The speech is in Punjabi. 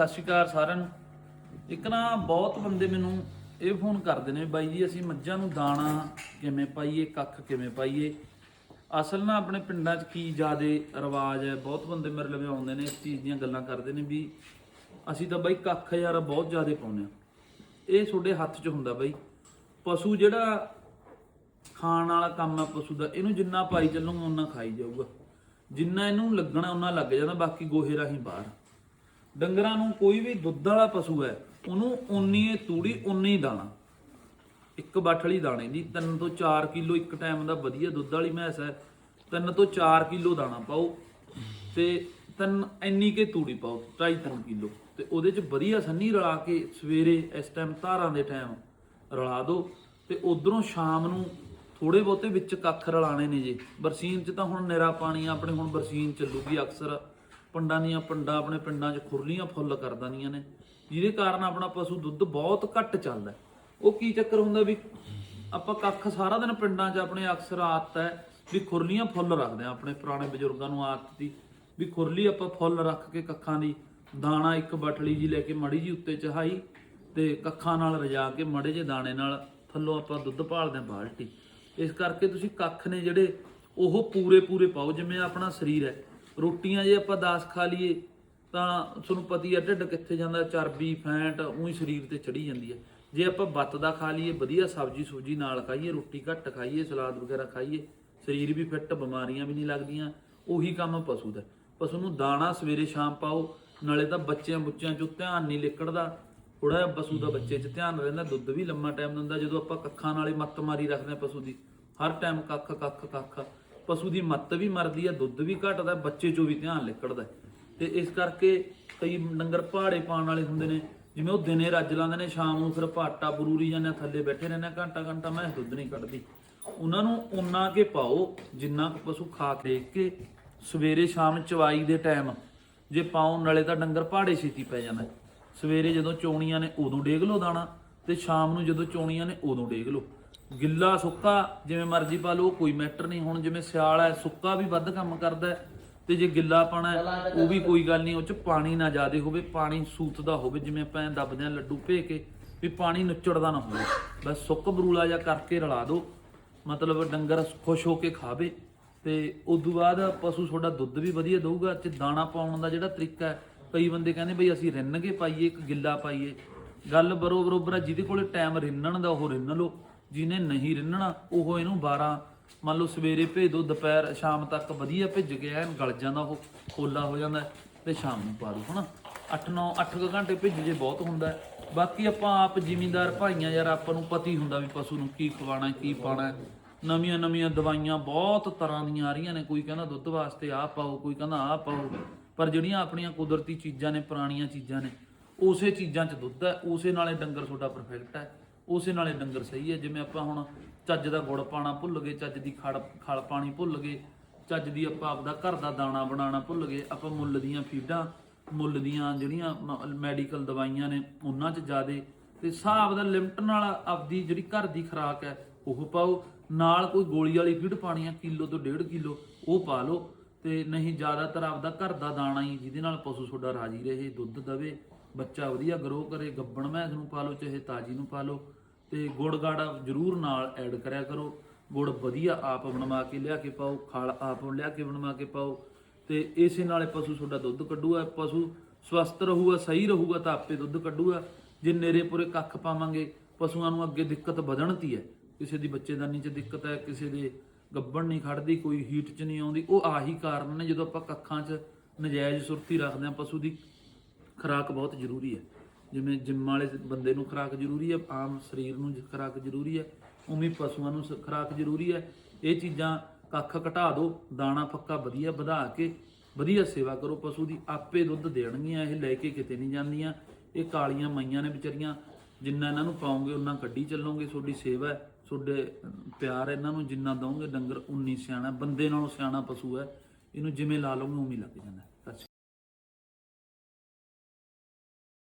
ਸਤਿ ਸ਼੍ਰੀ ਅਕਾਲ ਸਾਰਿਆਂ ਨੂੰ। ਇੱਕ ਨਾ ਬਹੁਤ ਬੰਦੇ ਮੈਨੂੰ ਇਹ ਫੋਨ ਕਰਦੇ ਨੇ ਬਾਈ ਜੀ, ਅਸੀਂ ਮੱਝਾਂ ਨੂੰ ਦਾਣਾ ਕਿਵੇਂ ਪਾਈਏ, ਕੱਖ ਕਿਵੇਂ ਪਾਈਏ। ਅਸਲ ਨਾ ਆਪਣੇ ਪਿੰਡਾਂ 'ਚ ਕੀ ਜ਼ਿਆਦੇ ਰਿਵਾਜ ਹੈ, ਬਹੁਤ ਬੰਦੇ ਮੇਰੇ ਲਵੇ ਆਉਂਦੇ ਨੇ ਇਸ ਚੀਜ਼ ਦੀਆਂ ਗੱਲਾਂ ਕਰਦੇ ਨੇ ਵੀ ਅਸੀਂ ਤਾਂ ਬਾਈ ਕੱਖ ਯਾਰ ਬਹੁਤ ਜ਼ਿਆਦੇ ਪਾਉਂਦੇ ਆ ਇਹ ਤੁਹਾਡੇ ਹੱਥ 'ਚ ਹੁੰਦਾ ਬਾਈ। ਪਸ਼ੂ ਜਿਹੜਾ ਖਾਣ ਵਾਲਾ ਕੰਮ ਹੈ ਪਸ਼ੂ ਦਾ, ਇਹਨੂੰ ਜਿੰਨਾ ਪਾਈ ਚੱਲੂਗਾ ਉਨਾ ਖਾਈ ਜਾਊਗਾ। ਜਿੰਨਾ ਇਹਨੂੰ ਲੱਗਣਾ ਉਨਾ ਲੱਗ ਜਾਂਦਾ, ਬਾਕੀ ਗੋਹੇ ਰਾਹੀਂ ਬਾਹਰ। ਡੰਗਰਾਂ ਨੂੰ ਕੋਈ ਵੀ ਦੁੱਧ ਵਾਲਾ ਪਸ਼ੂ ਹੈ, ਉਹਨੂੰ ਉਨੀ ਹੀ ਤੂੜੀ ਉਨੀ ਹੀ ਦਾਣਾ। ਇੱਕ ਬਾਠਲੀ ਦਾਣੇ ਦੀ 3 ਤੋਂ 4 ਕਿਲੋ ਇੱਕ ਟਾਈਮ ਦਾ ਵਧੀਆ ਦੁੱਧ ਵਾਲੀ ਮੈਸ ਹੈ 3 ਤੋਂ 4 ਕਿਲੋ ਦਾਣਾ ਪਾਓ ਤੇ ਤਿੰਨ, ਇੰਨੀ ਕੇ ਤੂੜੀ ਪਾਓ 2.5 ਕਿਲੋ। ਤੇ ਉਹਦੇ ਚ ਵਧੀਆ ਸੰਨੀ ਰਲਾ ਕੇ ਸਵੇਰੇ ਇਸ ਟਾਈਮ ਧਾਰਾਂ ਦੇ ਟਾਈਮ ਰਲਾ ਦਿਓ ਤੇ ਉਧਰੋਂ ਸ਼ਾਮ ਨੂੰ ਥੋੜੇ ਬਹੁਤੇ ਵਿੱਚ ਕੱਖ ਰਲਾਣੇ ਨੇ ਜੀ। ਬਰਸੀਨ ਚ ਤਾਂ ਹੁਣ ਨਿਰਾ ਪਾਣੀ ਆਪਣੇ ਹੁਣ ਬਰਸੀਨ ਚੱਲੂਗੀ ਅਕਸਰ। ਪੰਡਾਂ ਦੀਆਂ ਪਿੰਡਾਂ ਆਪਣੇ ਪਿੰਡਾਂ 'ਚ ਖੁਰਲੀਆਂ ਫੁੱਲ ਕਰ ਦਿੰਦੀਆਂ ਨੇ। ਜਿਹਦੇ ਕਾਰਨ ਆਪਣਾ ਪਸ਼ੂ ਦੁੱਧ ਬਹੁਤ ਘੱਟ ਚੱਲਦਾ। ਉਹ ਕੀ ਚੱਕਰ ਹੁੰਦਾ ਵੀ ਆਪਾਂ ਕੱਖ ਸਾਰਾ ਦਿਨ ਪਿੰਡਾਂ 'ਚ ਆਪਣੇ ਅਕਸਰ ਆਦਤ ਹੈ ਵੀ ਖੁਰਲੀਆਂ ਫੁੱਲ ਰੱਖਦੇ ਆ ਆਪਣੇ ਪੁਰਾਣੇ ਬਜ਼ੁਰਗਾਂ ਨੂੰ ਆਦਤ ਸੀ ਵੀ ਖੁਰਲੀ ਆਪਾਂ ਫੁੱਲ ਰੱਖ ਕੇ ਕੱਖਾਂ ਦੀ ਦਾਣਾ ਇੱਕ ਬਟਲੀ ਜੀ ਲੈ ਕੇ ਮੜੀ ਜੀ ਉੱਤੇ ਚਹਾਈ ਤੇ ਕੱਖਾਂ ਨਾਲ ਰਜਾ ਕੇ ਮੜੇ ਜੇ ਦਾਣੇ ਨਾਲ ਥੱਲੋਂ ਆਪਾਂ ਦੁੱਧ ਭਾਲਦੇ ਆ ਬਾਲਟੀ। ਇਸ ਕਰਕੇ ਤੁਸੀਂ ਕੱਖ ਨੇ ਜਿਹੜੇ ਉਹ ਪੂਰੇ ਪੂਰੇ ਪਾਓ, ਜਿਵੇਂ ਆਪਣਾ ਸਰੀਰ ਹੈ। ਰੋਟੀਆਂ ਜੇ ਆਪਾਂ 10 ਖਾ ਲਈਏ, ਤਾਂ ਤੁਹਾਨੂੰ ਪਤੀ ਹੈ ਢਿੱਡ ਕਿੱਥੇ ਜਾਂਦਾ, ਚਰਬੀ, ਫੈਂਟ, ਉਹੀ ਸਰੀਰ ਤੇ ਚੜੀ ਜਾਂਦੀ ਹੈ ਜੇ ਆਪਾਂ ਬੱਤ ਦਾ ਖਾ ਲਈਏ, ਵਧੀਆ ਸਬਜੀ ਸੂਜੀ ਨਾਲ ਖਾਈਏ, ਰੋਟੀ ਘੱਟ ਖਾਈਏ, ਸਲਾਦ ਵਗੈਰਾ ਖਾਈਏ, ਸਰੀਰ ਵੀ ਫਿੱਟ ਬਿਮਾਰੀਆਂ ਵੀ ਨਹੀਂ ਲੱਗਦੀਆਂ, ਉਹੀ ਕੰਮ ਪਸ਼ੂ ਦਾ। ਪਸ਼ੂ ਨੂੰ ਦਾਣਾ ਸਵੇਰੇ ਸ਼ਾਮ ਪਾਓ, ਨਾਲੇ ਤਾਂ ਬੱਚਿਆਂ ਬੁੱਚਿਆਂ ਚੋਂ ਧਿਆਨ ਨਹੀਂ ਲਿਕੜਦਾ ਥੋੜਾ ਜਿਹਾ ਪਸ਼ੂ ਦਾ ਬੱਚੇ 'ਚ ਧਿਆਨ ਰਹਿੰਦਾ, ਦੁੱਧ ਵੀ ਲੰਮਾ ਟਾਈਮ ਦਿੰਦਾ, ਜਦੋਂ ਆਪਾਂ ਕੱਖਾਂ ਨਾਲੇ ਮੱਤ ਮਾਰੀ ਰੱਖਦੇ ਆ ਪਸ਼ੂ ਦੀ, ਹਰ ਟਾਈਮ ਕੱਖ ਕੱਖ ਕੱਖ। ਪਸ਼ੂ ਦੀ ਮੱਤ ਵੀ ਮਰਦੀ ਹੈ ਦੁੱਧ ਵੀ ਘਟਦਾ ਬੱਚੇ 'ਚੋਂ ਵੀ ਧਿਆਨ ਲਿਕੜਦਾ ਤੇ ਇਸ ਕਰਕੇ ਕਈ ਡੰਗਰ ਪਹਾੜੇ ਪਾਣ ਵਾਲੇ ਹੁੰਦੇ ਨੇ ਜਿਵੇਂ ਉਹ ਦਿਨੇ ਰੱਜ ਲਾਉਂਦੇ ਨੇ ਸ਼ਾਮ ਨੂੰ ਫਿਰ ਪਾਟਾ ਬਰੂਰੀ ਜਾਂਦੇ ਆ, ਥੱਲੇ ਬੈਠੇ ਰਹਿੰਦੇ ਆ, ਘੰਟਾ ਘੰਟਾ ਮੈਂ ਦੁੱਧ ਨਹੀਂ ਕੱਢਦੀ। ਉਹਨਾਂ ਨੂੰ ਉਨਾ ਕੇ ਪਾਓ ਜਿੰਨਾ ਕੁ ਪਸ਼ੂ ਖਾ ਕੇ ਦੇਖ ਕੇ ਸਵੇਰੇ ਸ਼ਾਮ ਚਵਾਈ ਦੇ ਟਾਈਮ ਜੇ ਪਾਉਣ ਨਾਲੇ ਤਾਂ ਡੰਗਰ ਪਹਾੜੇ ਛੇਤੀ ਪੈ ਜਾਂਦਾ। ਸਵੇਰੇ ਜਦੋਂ ਚੋਣੀਆਂ ਨੇ ਉਦੋਂ ਡੇਗ ਲਓ ਦਾਣਾ ਤੇ ਸ਼ਾਮ ਨੂੰ ਜਦੋਂ ਚੋਣੀਆਂ ਨੇ ਉਦੋਂ ਡੇਗ ਲਓ। ਗਿੱਲਾ ਸੁੱਕਾ ਜਿਵੇਂ ਮਰਜ਼ੀ ਪਾ ਲਓ ਕੋਈ ਮੈਟਰ ਨਹੀਂ। ਹੁਣ ਜਿਵੇਂ ਸਿਆਲ ਹੈ ਸੁੱਕਾ ਵੀ ਵੱਧ ਕੰਮ ਕਰਦਾ ਤੇ ਜੇ ਗਿੱਲਾ ਪਾਣਾ ਉਹ ਵੀ ਕੋਈ ਗੱਲ ਨਹੀਂ ਉਹ ਚ ਪਾਣੀ ਨਾ ਜ਼ਿਆਦੇ ਹੋਵੇ ਪਾਣੀ ਸੂਤਦਾ ਹੋਵੇ ਜਿਵੇਂ ਆਪਾਂ ਦੱਬਦੇ ਆ ਲੱਡੂ ਭੇ ਕੇ ਵੀ ਪਾਣੀ ਨੁੱਚੜਦਾ ਨਾ ਹੋਵੇ। ਬਸ ਸੁੱਕ ਬਰੂਲਾ ਜਾਂ ਕਰਕੇ ਰਲਾ ਦਿਓ ਮਤਲਬ ਡੰਗਰ ਖੁਸ਼ ਹੋ ਕੇ ਖਾਵੇ। ਤੇ ਉਦੋਂ ਬਾਅਦ ਪਸ਼ੂ ਤੁਹਾਡਾ ਦੁੱਧ ਵੀ ਵਧੀਆ ਦਊਗਾ ਤੇ ਦਾਣਾ ਪਾਉਣ ਦਾ ਜਿਹੜਾ ਤਰੀਕਾ ਹੈ ਕਈ ਬੰਦੇ ਕਹਿੰਦੇ ਬਈ ਅਸੀਂ ਰਿੰਨ ਕੇ ਪਾਈਏ ਇੱਕ ਗਿੱਲਾ ਪਾਈਏ। ਗੱਲ ਬਰੋ ਬਰੋਬਰ ਜਿਹਦੇ ਕੋਲੇ ਟਾਈਮ ਰਿੰਨਣ ਦਾ ਉਹ ਰਿੰਨ ਲਓ। ਜਿਹਨੇ ਨਹੀਂ ਰਿੰਨਣਾ ਉਹ ਇਹਨੂੰ 12 ਮੰਨ ਲਓ ਸਵੇਰੇ ਭੇਜ ਦੋ ਦੁਪਹਿਰ ਸ਼ਾਮ ਤੱਕ ਵਧੀਆ ਭਿੱਜ ਕੇ ਐਨ ਗਲ ਜਾਂਦਾ ਉਹ ਖੋਲਾ ਹੋ ਜਾਂਦਾ ਹੈ, ਤੇ ਸ਼ਾਮ ਨੂੰ ਪਾ ਦੋ ਹਨਾ? 8 9 8 ਘੰਟੇ ਭਿੱਜ ਜੇ ਬਹੁਤ ਹੁੰਦਾ ਬਾਕੀ ਆਪਾਂ ਆਪ ਜ਼ਿਮੀਂਦਾਰ ਭਾਈਆਂ ਯਾਰ ਆਪਾਂ ਨੂੰ ਪਤਾ ਹੀ ਹੁੰਦਾ ਵੀ ਪਸ਼ੂ ਨੂੰ ਕੀ ਖਵਾਣਾ ਕੀ ਪਾਣਾ ਨਵੀਆਂ ਨਵੀਆਂ ਦਵਾਈਆਂ ਬਹੁਤ ਤਰ੍ਹਾਂ ਦੀਆਂ ਆ ਰਹੀਆਂ ਨੇ ਕੋਈ ਕਹਿੰਦਾ ਦੁੱਧ ਵਾਸਤੇ ਆਹ ਪਾਓ ਕੋਈ ਕਹਿੰਦਾ ਆਹ ਪਾਓ ਪਰ ਜਿਹੜੀਆਂ ਆਪਣੀਆਂ ਕੁਦਰਤੀ ਚੀਜ਼ਾਂ ਨੇ ਪੁਰਾਣੀਆਂ ਚੀਜ਼ਾਂ ਨੇ ਉਸੇ ਚੀਜ਼ਾਂ 'ਚ ਦੁੱਧ ਹੈ ਉਸੇ ਨਾਲੇ ਡੰਗਰ ਤੁਹਾਡਾ ਪਰਫੈਕਟ ਹੈ। ਉਸੇ ਨਾਲੇ ਡੰਗਰ ਸਹੀ ਹੈ, ਜਿਵੇਂ ਆਪਾਂ ਹੁਣ ਚੱਜ ਦਾ ਗੁੜ ਪਾਣਾ ਭੁੱਲ ਗਏ, ਚੱਜ ਦੀ ਖੜ ਖਲ ਪਾਣੀ ਭੁੱਲ ਗਏ, ਚੱਜ ਦੀ ਆਪਾਂ ਆਪਦਾ ਘਰ ਦਾ ਦਾਣਾ ਬਣਾਉਣਾ ਭੁੱਲ ਗਏ, ਆਪਾਂ ਮੁੱਲ ਦੀਆਂ ਫੀਡਾਂ, ਮੁੱਲ ਦੀਆਂ ਜਿਹੜੀਆਂ ਮੈਡੀਕਲ ਦਵਾਈਆਂ ਨੇ ਉਹਨਾਂ 'ਚ ਜ਼ਿਆਦੇ, ਤੇ ਹਿਸਾਬ ਦਾ ਲਿਮਟ ਨਾਲ ਆਪਦੀ ਜਿਹੜੀ ਘਰ ਦੀ ਖੁਰਾਕ ਹੈ, ਉਹ ਪਾਓ, ਨਾਲ ਕੋਈ ਗੋਲੀ ਵਾਲੀ ਫੀਡ ਪਾਣੀ ਆ ਕਿਲੋ ਤੋਂ 1.5 ਕਿਲੋ, ਉਹ ਪਾ ਲਓ, ਤੇ ਨਹੀਂ ਜ਼ਿਆਦਾਤਰ ਆਪਦਾ ਘਰ ਦਾ ਦਾਣਾ ਹੀ ਜਿਹਦੇ ਨਾਲ ਪਸ਼ੂ ਤੁਹਾਡਾ ਰਾਜੀ ਰਹੇ, ਦੁੱਧ ਦਵੇ, ਬੱਚਾ ਵਧੀਆ ਗਰੋ ਕਰੇ, ਗੱਬਣ, ਮੈਸ ਨੂੰ ਪਾ ਲਓ, ਚਾਹੇ ਤਾਜੀ ਨੂੰ ਪਾ ਲਓ ਤੇ ਗੁੜ ਗਾੜਾ ਜ਼ਰੂਰ ਨਾਲ ਐਡ ਕਰਿਆ ਕਰੋ। ਗੁੜ ਵਧੀਆ ਆਪ ਬਣਵਾ ਕੇ ਲਿਆ ਕੇ ਪਾਓ, ਖਲ ਆਪ ਲਿਆ ਕੇ ਬਣਵਾ ਕੇ ਪਾਓ। ਤੇ ਇਸੇ ਨਾਲੇ ਪਸ਼ੂ ਤੁਹਾਡਾ ਦੁੱਧ ਕੱਢੂਗਾ। ਪਸ਼ੂ ਸਵਸਥ ਰਹੂਗਾ, ਸਹੀ ਰਹੂਗਾ ਤਾਂ ਆਪੇ ਦੁੱਧ ਕੱਢੂਗਾ। ਜੇ ਨੇਰੇ ਪੂਰੇ ਕੱਖ ਪਾਵਾਂਗੇ, ਪਸ਼ੂਆਂ ਨੂੰ ਅੱਗੇ ਦਿੱਕਤ ਵਧਣਤੀ ਹੈ। ਕਿਸੇ ਦੀ ਬੱਚੇਦਾਨੀ 'ਚ ਦਿੱਕਤ ਹੈ, ਕਿਸੇ ਦੇ ਗੱਬਣ ਨਹੀਂ ਖੜਦੀ, ਕੋਈ ਹੀਟ 'ਚ ਨਹੀਂ ਆਉਂਦੀ। ਉਹ ਆਹੀ ਕਾਰਨ ਨੇ ਜਦੋਂ ਆਪਾਂ ਕੱਖਾਂ 'ਚ ਨਜਾਇਜ਼ ਸੁਰਤੀ ਰੱਖਦੇ ਹਾਂ, ਪਸ਼ੂ ਦੀ ਖੁਰਾਕ ਬਹੁਤ ਜ਼ਰੂਰੀ ਹੈ। ਜਿਵੇਂ ਜਿੰਮ ਵਾਲੇ ਬੰਦੇ ਨੂੰ ਖੁਰਾਕ ਜ਼ਰੂਰੀ ਹੈ ਆਮ ਸਰੀਰ ਨੂੰ ਖੁਰਾਕ ਜ਼ਰੂਰੀ ਹੈ ਉਵੇਂ ਪਸ਼ੂਆਂ ਨੂੰ ਸ- ਖੁਰਾਕ ਜ਼ਰੂਰੀ ਹੈ ਇਹ ਚੀਜ਼ਾਂ ਕੱਖ ਘਟਾ ਦਿਓ ਦਾਣਾ ਫੱਕਾ ਵਧੀਆ ਵਧਾ ਕੇ ਵਧੀਆ ਸੇਵਾ ਕਰੋ। ਪਸ਼ੂ ਦੀ ਆਪੇ ਦੁੱਧ ਦੇਣਗੀਆਂ, ਇਹ ਲੈ ਕੇ ਕਿਤੇ ਨਹੀਂ ਜਾਂਦੀਆਂ। ਇਹ ਕਾਲੀਆਂ ਮਈਆਂ ਨੇ ਵਿਚਾਰੀਆਂ, ਜਿੰਨਾ ਇਹਨਾਂ ਨੂੰ ਪਾਉਂਗੇ ਉਹਨਾਂ ਕੱਢੀ ਚੱਲੋਗੇ। ਤੁਹਾਡੀ ਸੇਵਾ ਤੁਹਾਡੇ ਪਿਆਰ ਇਹਨਾਂ ਨੂੰ ਜਿੰਨਾ ਦਵੋਗੇ ਡੰਗਰ ਉਨੀ ਸਿਆਣਾ, ਬੰਦੇ ਨਾਲੋਂ ਸਿਆਣਾ ਪਸ਼ੂ ਹੈ। ਇਹਨੂੰ ਜਿਵੇਂ ਲਾ ਲਓਗੇ, ਉਵੇਂ ਲੱਗ ਜਾਂਦਾ।